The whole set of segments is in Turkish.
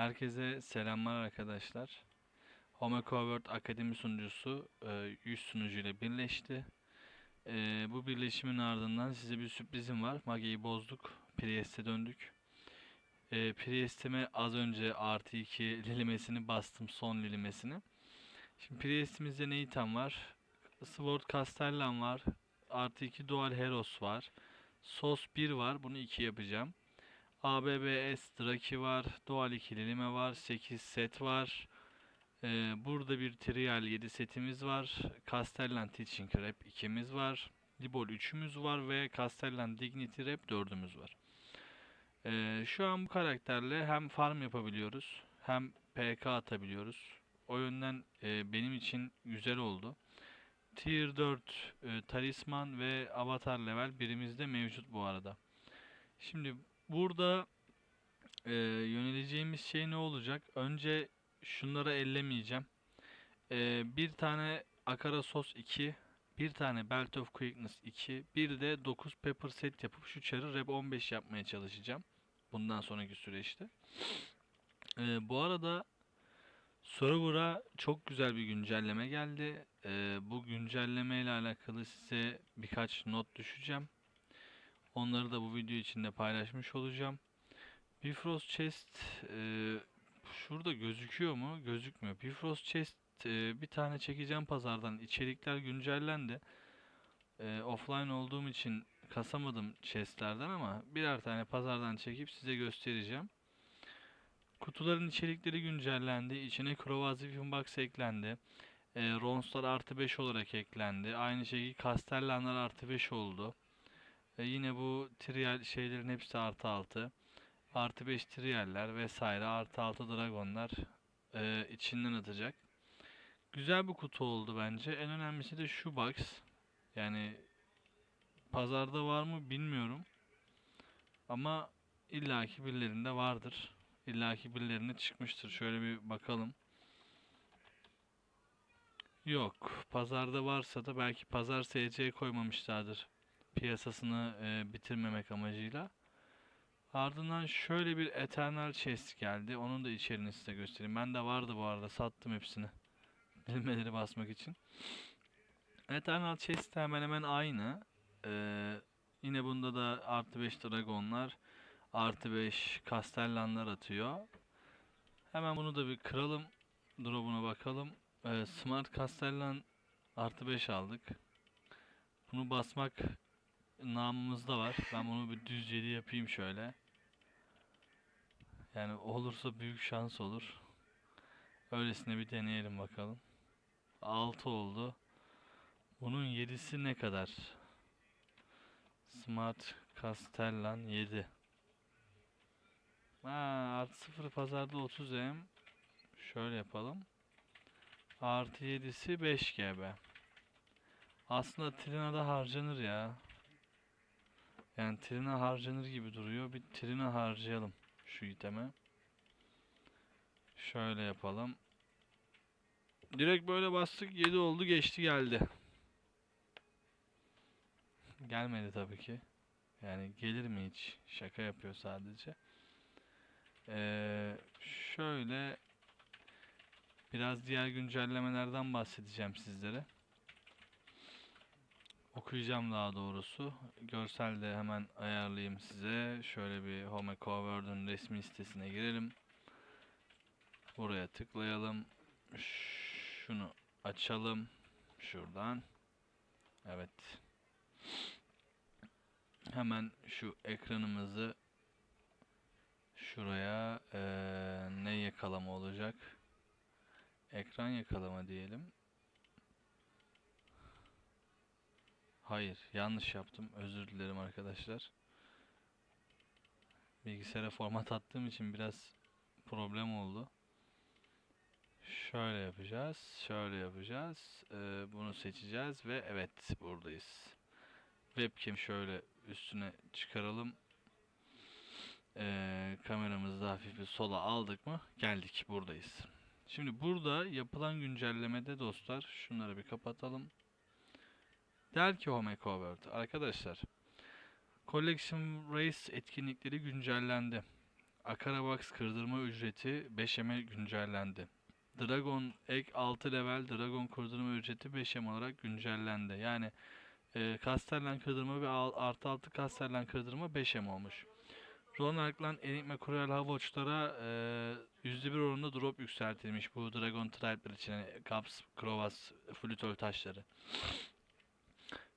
Herkese selamlar arkadaşlar. Home Covert Akademi sunucusu e, 100 sunucuyla birleşti. E, bu birleşimin ardından size bir sürprizim var. Mage'yi bozduk. Priest'e döndük. E, Priest'ime az önce artı 2 lilimesini bastım. Son lilimesini. Şimdi Priest'imizde ne item var? Sword Castellan var. Artı 2 Dual Heros var. Sos 1 var. Bunu 2 yapacağım. ABBS Draki var. Dual ikililime var. 8 set var. Ee, burada bir Trial 7 setimiz var. Castellan Teaching Rap 2'miz var. Libol 3'ümüz var ve Castellan Dignity Rap 4'ümüz var. Ee, şu an bu karakterle hem farm yapabiliyoruz hem PK atabiliyoruz. O yönden e, benim için güzel oldu. Tier 4 e, talisman ve avatar level birimizde mevcut bu arada. Şimdi Burada e, yöneleceğimiz şey ne olacak? Önce şunları ellemeyeceğim. E, bir tane Akara Sos 2, bir tane Belt of Quickness 2, bir de 9 Pepper set yapıp şu çarı Rep 15 yapmaya çalışacağım. Bundan sonraki süreçte. E, bu arada Server'a çok güzel bir güncelleme geldi. E, bu güncelleme ile alakalı size birkaç not düşeceğim. Onları da bu video içinde paylaşmış olacağım. Bifrost Chest e, şurada gözüküyor mu? Gözükmüyor. Bifrost Chest e, bir tane çekeceğim pazardan. İçerikler güncellendi. E, offline olduğum için kasamadım chestlerden ama birer tane pazardan çekip size göstereceğim. Kutuların içerikleri güncellendi. İçine Crovazi Box eklendi. E, Ronslar artı 5 olarak eklendi. Aynı şekilde Castellanlar artı 5 oldu. E yine bu trial şeylerin hepsi artı 6. Artı 5 trialler vesaire artı 6 dragonlar e, içinden atacak. Güzel bir kutu oldu bence. En önemlisi de şu box. Yani pazarda var mı bilmiyorum. Ama illaki birilerinde vardır. İllaki birilerine çıkmıştır. Şöyle bir bakalım. Yok. Pazarda varsa da belki pazar SC koymamışlardır piyasasını e, bitirmemek amacıyla. Ardından şöyle bir Eternal Chest geldi. Onun da içeriğini size göstereyim. Ben de vardı bu arada. Sattım hepsini. Bilmeleri basmak için. Eternal Chest hemen hemen aynı. Ee, yine bunda da artı 5 Dragonlar, artı 5 Castellanlar atıyor. Hemen bunu da bir kıralım. Drop'una bakalım. Ee, Smart Castellan artı 5 aldık. Bunu basmak namımızda var. Ben bunu bir düz 7 yapayım şöyle. Yani olursa büyük şans olur. Öylesine bir deneyelim bakalım. 6 oldu. Bunun 7'si ne kadar? Smart Castellan 7. Ha, artı 0 pazarda 30 M. Şöyle yapalım. Artı 7'si 5 GB. Aslında Trina'da harcanır ya. Yani Trina harcanır gibi duruyor. Bir Trina harcayalım şu iteme. Şöyle yapalım. Direkt böyle bastık 7 oldu geçti geldi. Gelmedi tabii ki. Yani gelir mi hiç? Şaka yapıyor sadece. Ee, şöyle biraz diğer güncellemelerden bahsedeceğim sizlere. Okuyacağım daha doğrusu. Görselde hemen ayarlayayım size. Şöyle bir Home Cover'ın resmi sitesine girelim. Buraya tıklayalım. Şunu açalım. Şuradan. Evet. Hemen şu ekranımızı şuraya ee, ne yakalama olacak? Ekran yakalama diyelim. Hayır, yanlış yaptım. Özür dilerim arkadaşlar. Bilgisayara format attığım için biraz problem oldu. Şöyle yapacağız, şöyle yapacağız. Ee, bunu seçeceğiz ve evet buradayız. Webcam şöyle üstüne çıkaralım. Ee, kameramızı hafif bir sola aldık mı? Geldik, buradayız. Şimdi burada yapılan güncellemede dostlar, şunları bir kapatalım. Der ki Home Covert arkadaşlar Collection Race etkinlikleri güncellendi. Akarabox kırdırma ücreti 5M'e güncellendi. Dragon ek 6 level Dragon kırdırma ücreti 5M olarak güncellendi. Yani e, Castellan kırdırma ve artı 6 Castellan kırdırma 5M olmuş. Ronalk'la Enigma Cruel Havoçlara e, %1 oranında drop yükseltilmiş bu Dragon Tribe'ler için yani Caps, Krovas, Flütol taşları.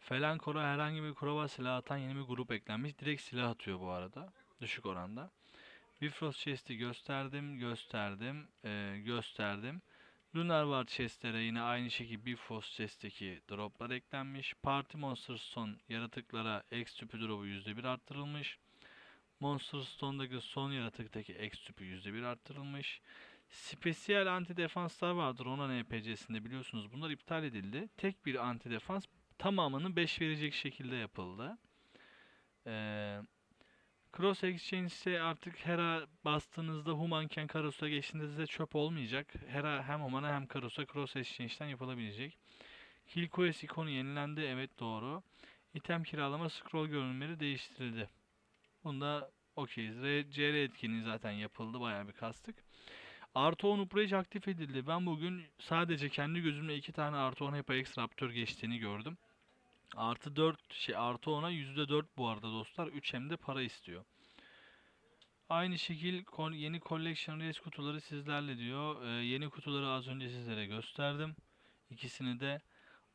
Felankor'a herhangi bir Krova silah atan yeni bir grup eklenmiş. Direkt silah atıyor bu arada. Düşük oranda. Bifrost Chest'i gösterdim, gösterdim, e, gösterdim. Lunar War chestlere yine aynı şekilde Bifrost chest'teki droplar eklenmiş. Party Monster Stone yaratıklara X tüpü drop'u %1 arttırılmış. Monster Stone'daki son yaratıktaki X tüpü %1 arttırılmış. Spesiyel anti defanslar vardır Ronan NPC'sinde biliyorsunuz. Bunlar iptal edildi. Tek bir anti defans tamamını 5 verecek şekilde yapıldı. Ee, Cross Exchange ise artık Hera bastığınızda Humanken Karus'a geçtiğinde size çöp olmayacak. Hera hem Human'a hem Karus'a Cross Exchange'den yapılabilecek. Kill Quest ikonu yenilendi. Evet doğru. İtem kiralama scroll görünümleri değiştirildi. Bunda okeyiz. CR etkinliği zaten yapıldı. Bayağı bir kastık. Artı 10 upgrade aktif edildi. Ben bugün sadece kendi gözümle iki tane artı 10 HyperX Raptor geçtiğini gördüm. Artı 4 şey artı 10'a %4 bu arada dostlar. 3 hem de para istiyor. Aynı şekil yeni Collection Race kutuları sizlerle diyor. Ee, yeni kutuları az önce sizlere gösterdim. İkisini de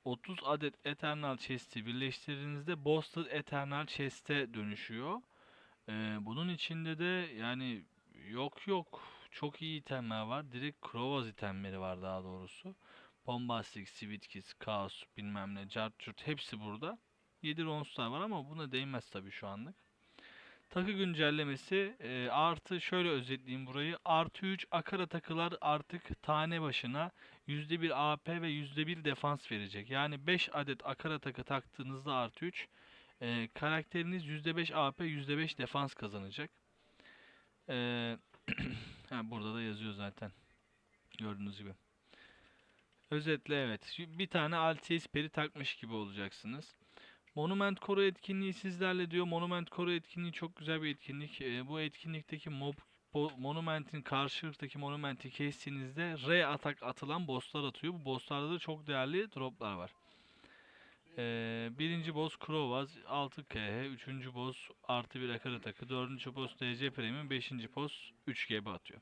30 adet Eternal Chest'i birleştirdiğinizde Boosted Eternal Chest'e dönüşüyor. Ee, bunun içinde de yani yok yok çok iyi itemler var. Direkt Krovaz itemleri var daha doğrusu. Bombastic, Sweetkis, Chaos bilmem ne, Jartçurt hepsi burada. 7 ronslar var ama buna değmez tabii şu anlık. Takı güncellemesi e, artı şöyle özetleyeyim burayı. Artı 3 akara takılar artık tane başına %1 AP ve %1 defans verecek. Yani 5 adet akara takı taktığınızda artı 3 e, karakteriniz %5 AP %5 defans kazanacak. E, ha, burada da yazıyor zaten. Gördüğünüz gibi. Özetle evet. Bir tane Altis peri takmış gibi olacaksınız. Monument Koru etkinliği sizlerle diyor. Monument Koru etkinliği çok güzel bir etkinlik. Ee, bu etkinlikteki mob Monument'in karşılıktaki Monument'i kestiğinizde R atak atılan bosslar atıyor. Bu bosslarda da çok değerli droplar var. Ee, birinci boss Krovaz 6 KH, üçüncü boss artı bir akara takı, dördüncü boss DC Premium, beşinci boss 3 GB atıyor.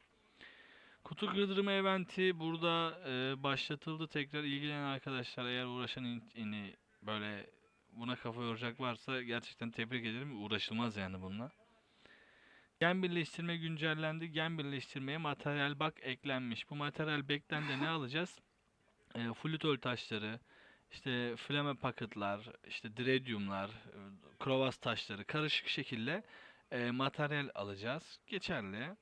Kutu kırdırma eventi burada e, başlatıldı. Tekrar ilgilenen arkadaşlar eğer uğraşan in- böyle buna kafa yoracak varsa gerçekten tebrik ederim. Uğraşılmaz yani bununla. Gen birleştirme güncellendi. Gen birleştirmeye materyal bak eklenmiş. Bu materyal back'ten de ne alacağız? E, flütol taşları, işte flame packet'lar, işte dreadium'lar, e, krovas taşları karışık şekilde e, materyal alacağız. Geçerli.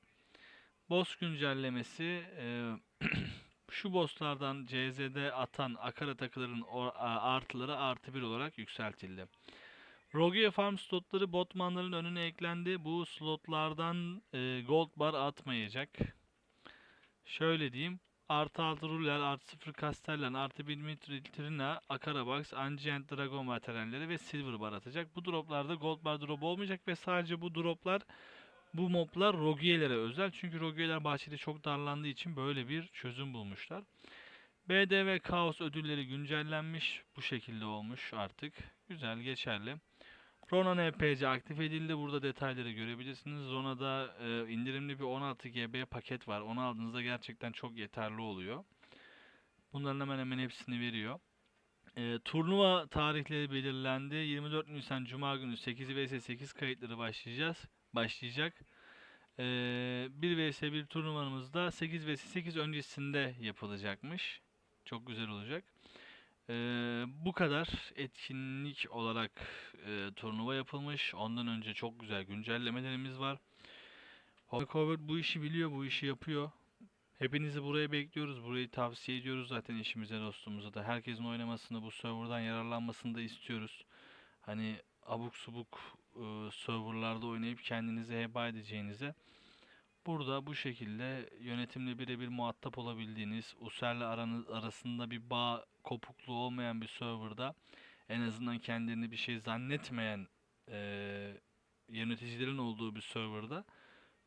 Boss güncellemesi e, şu bosslardan CZ'de atan akara takıların artıları artı bir olarak yükseltildi. Rogue farm slotları botmanların önüne eklendi. Bu slotlardan e, gold bar atmayacak. Şöyle diyeyim. Artı 6 ruler, artı 0 castellan, artı 1 mitrina, akarabox, ancient dragon materyalleri ve silver bar atacak. Bu droplarda gold bar drop olmayacak ve sadece bu droplar bu moblar Rogue'lere özel. Çünkü Rogue'ler bahçede çok darlandığı için böyle bir çözüm bulmuşlar. BD ve Kaos ödülleri güncellenmiş. Bu şekilde olmuş artık. Güzel, geçerli. Rona NPC aktif edildi. Burada detayları görebilirsiniz. Zona'da e, indirimli bir 16 GB paket var. Onu aldığınızda gerçekten çok yeterli oluyor. Bunların hemen hemen hepsini veriyor. E, turnuva tarihleri belirlendi. 24 Nisan Cuma günü 8 vs 8 kayıtları başlayacağız. Başlayacak. Ee, 1 vs 1 turnuvamızda 8 vs 8 öncesinde yapılacakmış. Çok güzel olacak. Ee, bu kadar etkinlik olarak e, turnuva yapılmış. Ondan önce çok güzel güncellemelerimiz var. Hovercover bu işi biliyor, bu işi yapıyor. Hepinizi buraya bekliyoruz. Burayı tavsiye ediyoruz zaten işimize, dostumuza da. Herkesin oynamasını, bu serverdan yararlanmasını da istiyoruz. Hani abuk subuk e, serverlarda oynayıp kendinizi heba edeceğinize burada bu şekilde yönetimle birebir muhatap olabildiğiniz, User'le aranız arasında bir bağ kopukluğu olmayan bir serverda en azından kendilerini bir şey zannetmeyen e, yöneticilerin olduğu bir serverda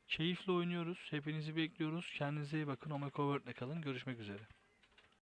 Keyifli oynuyoruz. Hepinizi bekliyoruz. Kendinize iyi bakın. Omega Covert'le kalın. Görüşmek üzere.